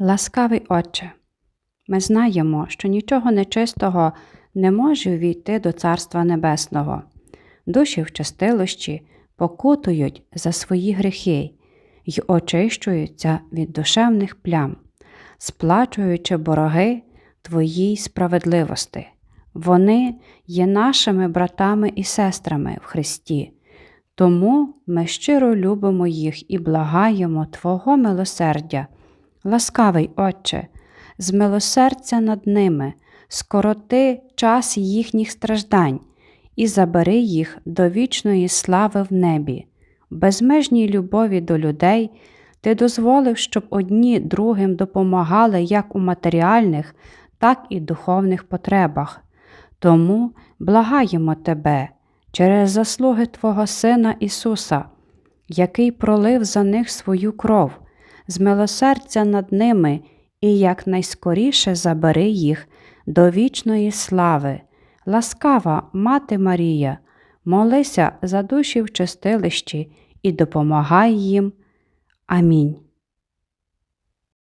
Ласкавий Отче, ми знаємо, що нічого нечистого не може увійти до Царства Небесного. Душі в чистилищі покутують за свої гріхи й очищуються від душевних плям, сплачуючи бороги Твоїй справедливости. Вони є нашими братами і сестрами в Христі. Тому ми щиро любимо їх і благаємо Твого милосердя. Ласкавий Отче, змилосердься над ними, скороти час їхніх страждань і забери їх до вічної слави в небі. Безмежній любові до людей ти дозволив, щоб одні другим допомагали як у матеріальних, так і духовних потребах. Тому благаємо Тебе через заслуги Твого Сина Ісуса, який пролив за них свою кров, змилосердя над ними і якнайскоріше забери їх до вічної слави. Ласкава, Мати Марія, молися за душі в чистилищі і допомагай їм. Амінь.